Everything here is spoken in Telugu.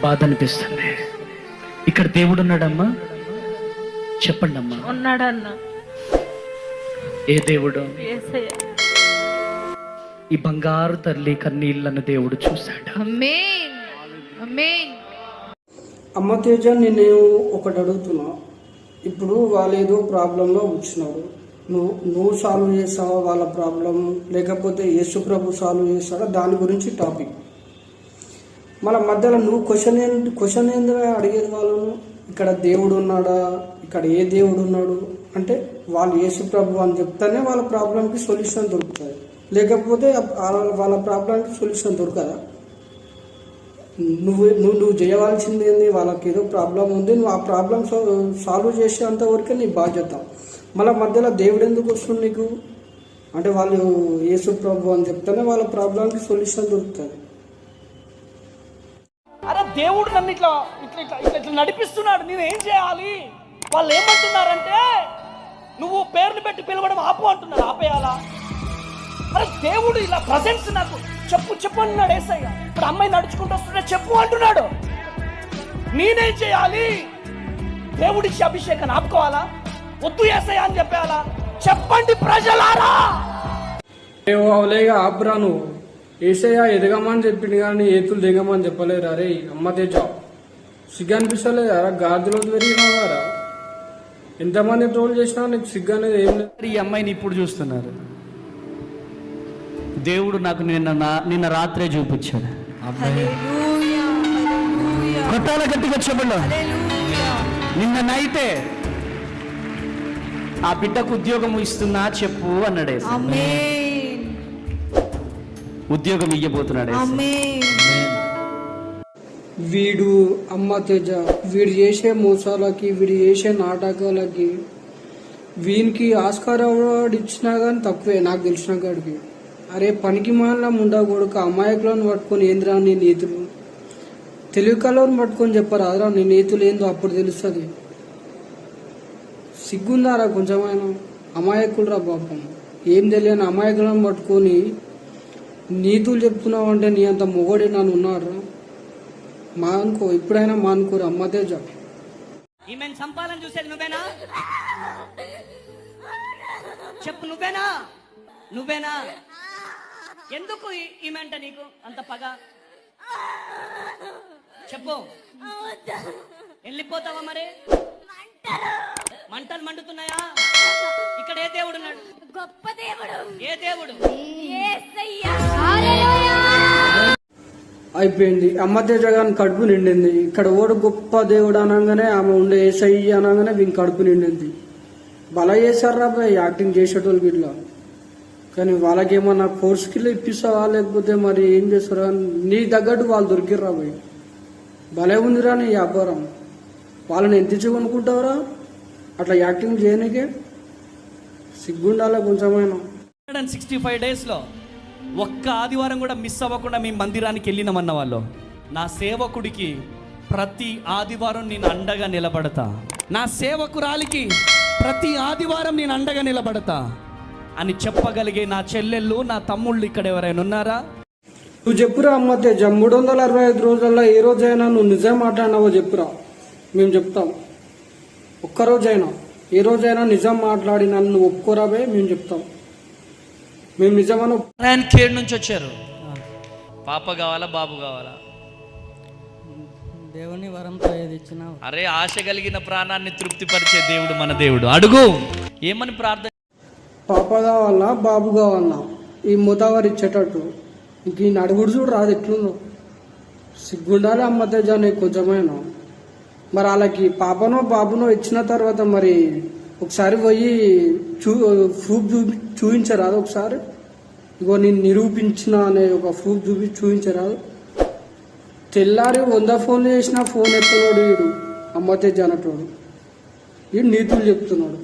బాధ అనిపిస్తుంది ఇక్కడ దేవుడు ఉన్నాడమ్మా చెప్పండి అమ్మా ఉన్నాడన్న. ఏ దేవుడు? ఈ బంగారు తల్లి కన్నీళ్ళను దేవుడు చూశాడు? అమేన్. అమేన్. అమ్మ తేజ నేను ఒకటి అడుగుతున్నా. ఇప్పుడు వాళ్ళు ఏదో ప్రాబ్లంలో వచ్చినారు. నువ్వు నువ్వు సాల్వ్ చేస్తావా వాళ్ళ ప్రాబ్లం? లేకపోతే యేసు ప్రభు సాల్వ్ చేస్తాడా దాని గురించి టాపిక్. మన మధ్యలో నువ్వు క్వశ్చన్ ఏంటి క్వశ్చన్ ఏందిరా అడిగేది వాళ్ళను? ఇక్కడ దేవుడు ఉన్నాడా? ఇక్కడ ఏ దేవుడు ఉన్నాడు? అంటే వాళ్ళు యేసు ప్రభు అని చెప్తేనే వాళ్ళ ప్రాబ్లంకి సొల్యూషన్ దొరుకుతుంది లేకపోతే వాళ్ళ- వాళ్ళ ప్రాబ్లంకి సొల్యూషన్ దొరకదా? నువ్వు నువ్వు నువ్వు చేయవలసింది ఏంది? వాళ్ళకి ఏదో ప్రాబ్లం ఉంది. నువ్వు ఆ ప్రాబ్లం సాల్వ్ చేసేంత వరకే నీ బాధ్యత. మళ్ళీ మధ్యలో దేవుడు ఎందుకు వస్తుంది నీకు? అంటే వాళ్ళు యేసు ప్రభు అని చెప్తేనే వాళ్ళ ప్రాబ్లంకి సొల్యూషన్ దొరుకుతుంది. దేవుడు నన్ను ఇట్లా ఇట్లా ఇట్లా ఇట్లా ఇట్లా నడిపిస్తున్నాడు. నేను ఏం చేయాలి? వాళ్ళు ఏమంటున్నారంటే నువ్వు పేర్లు పెట్టి పిలవడం ఆపు అంటున్నారు. ఆపేయాలా? అరే దేవుడు ఇలా ప్రజెన్స్ నాకు చెప్పు చెప్పు అన్నాడు ఏసయ్య. ఇప్పుడు అమ్మాయి నడుచుకుంటూ వస్తుంటే చెప్పు అంటున్నాడు. నేనేం చేయాలి? దేవుడిచ్చి అభిషేకాన్ని ఆపుకోవాలా? వద్దు ఏసయ్య అని చెప్పేయాలా? చెప్పండి ప్రజలారా! అబ్రాను ఏసయ్య ఎదగమని చెప్పింది కానీ ఏతులు దిగమని చెప్పలేరు అరే అమ్మ తేజ. సిగ్గు అనిపిస్తలేదు అరా గాదిలో పెరిగినావారా ఎంతమంది ట్రోల్ చేసినా నీకు సిగ్గు అనేది ఏం లేదు. ఈ అమ్మాయిని ఇప్పుడు చూస్తున్నారు. దేవుడు నాకు నిన్న నా- నిన్న రాత్రే చూపించాడు. హల్లెలూయా హల్లెలూయా కొట్టాల గట్టిగా చెప్పండి. హల్లెలూయా. నిన్న నైతే ఆ బిడ్డకు ఉద్యోగం ఇస్తున్నా చెప్పు అన్నాడు ఉద్యోగం ఇయ్యబోతున్నాడు వీడు అమ్మ తేజ వీడు చేసే మోసాలకి వీడు చేసే నాటకాలకి వీనికి ఆస్కార్ అవార్డు ఇచ్చినా కానీ తక్కువే నాకు తెలిసిన కాడికి. అరే పనికి మాల ముండా కొడుకు అమాయకులను పట్టుకొని ఏందిరా నీ నీతులు? తెలుగు కలవని పట్టుకొని చెప్పరు అదరా నీ నీతులు ఏందో అప్పుడు తెలుస్తుంది. సిగ్గుందారా కొంచెమైనా? అమాయకులు రా పాపం. ఏం తెలియని అమాయకులను పట్టుకొని నీతులు చెప్తున్నావు అంటే నీ అంత మొగడి నన్ను ఉన్నారా మా అనుకో ఇప్పుడైనా మా అనుకోరు ఈమెను చంపాలని చూసేది నువ్వేనా? చెప్పు నువ్వేనా? నువ్వేనా? ఎందుకు ఈ- ఈమెంట నీకు అంత పగ? చెప్పు. వెళ్ళిపోతావా మరి? మంటలు మండుతున్నాయా? ఇక్కడ ఏ దేవుడు ఉన్నాడు? గొప్ప దేవుడు. ఏ దేవుడు? యేసయ్యా హల్లెలూయా. అయిపోయింది. అమ్మ తేజ గాని కడుపు నిండింది. ఇక్కడ ఓడు గొప్ప దేవుడు అనగానే ఆమె ఉండే ఏసై అనగానే వీని కడుపు నిండింది. బల చేశారా బాయ్ యాక్టింగ్ చేసేటోళ్ళు ఇట్లా కానీ వాళ్ళకి ఏమన్నా కోర్స్ కిలో ఇప్పిస్తావా? లేకపోతే మరి ఏం చేస్తారా? నీ తగ్గట్టు వాళ్ళు దొరికిర్రా బాయ్ భలే ఉందిరా నీ వ్యాపారం. వాళ్ళని ఎంత ఇచ్చి కొనుక్కుంటావురా? అట్లా యాక్టింగ్ చేయనికే సిగ్గుండాలా కొంచెమైనా హండ్రెడ్ అండ్ సిక్స్టీ ఫైవ్ డేస్లో ఒక్క ఆదివారం కూడా మిస్ అవ్వకుండా మీ మందిరానికి వెళ్ళినామన్న వాళ్ళు. నా సేవకుడికి ప్రతి ఆదివారం నేను అండగా నిలబడతా. నా సేవకురాలికి ప్రతి ఆదివారం నేను అండగా నిలబడతా. అని చెప్పగలిగే నా చెల్లెళ్ళు నా తమ్ముళ్ళు ఇక్కడ ఎవరైనా ఉన్నారా? నువ్వు చెప్పురా అమ్మ తేజ మూడు వందల అరవై ఐదు రోజుల్లో ఏ రోజైనా నువ్వు నిజం మాట్లాడినావో చెప్పురా. మేము చెప్తాం. ఒక్క రోజైనా ఏ రోజైనా నిజం మాట్లాడి నన్ను ఒప్పుకోరాబే మేము చెప్తాం. మేము నిజమని నారాయణ ఖేడ్ నుంచి వచ్చారు. పాప కావాలా బాబు కావాలా? దేవుని వరంతో ఏది ఇచ్చినా అరే ఆశ కలిగిన ప్రాణాన్ని తృప్తిపరిచే దేవుడు మన దేవుడు. అడుగు ఏమని ప్రార్థన పాప కావాలన్నా బాబు కావాలన్నా ఈ ముతావారు ఇచ్చేటట్టు. ఇంక ఈ నడుగుడు చూడు రాదు ఎట్లుందో. సిగ్గుండాలి అమ్మ తేజ నీకు కొంచెమైనా. మరి వాళ్ళకి పాపనో బాబునో ఇచ్చిన తర్వాత మరి ఒకసారి పోయి చూ ప్రూఫ్ చూపి చూపించరాదు ఒకసారి. ఇగో నేను నిరూపించిన అనే ఒక ప్రూఫ్ చూపి చూపించరాదు తెల్లారి వంద ఫోన్లు చేసినా ఫోన్ ఎత్తనోడు వీడు అమ్మతే జనటోడు. వీడు నీతులు చెప్తున్నాడు.